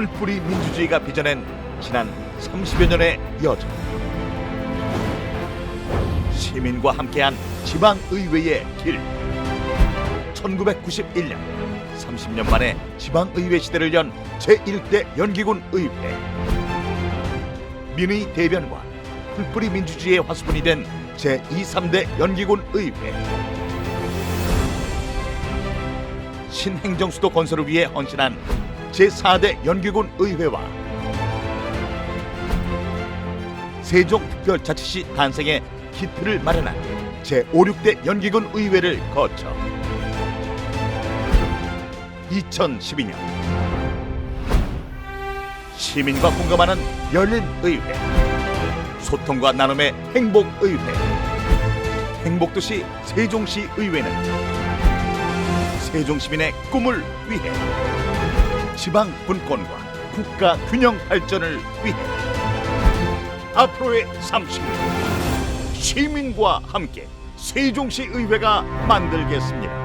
풀뿌리 민주주의가 빚어낸 지난 30여 년의 여정. 시민과 함께한 지방의회의 길. 1991년 30년 만에 지방의회 시대를 연 제1대 연기군 의회. 민의 대변과 풀뿌리 민주주의의 화수분이 된 제2, 3대 연기군 의회. 신행정수도 건설을 위해 헌신한 제4대 연기군 의회와 세종특별자치시 탄생의 기틀을 마련한 제5, 6대 연기군 의회를 거쳐 2012년 시민과 공감하는 열린 의회 소통과 나눔의 행복 의회 행복도시 세종시 의회는 세종 시민의 꿈을 위해 지방 분권과 국가 균형 발전을 위해 앞으로의 30년 시민과 함께 세종시 의회가 만들겠습니다.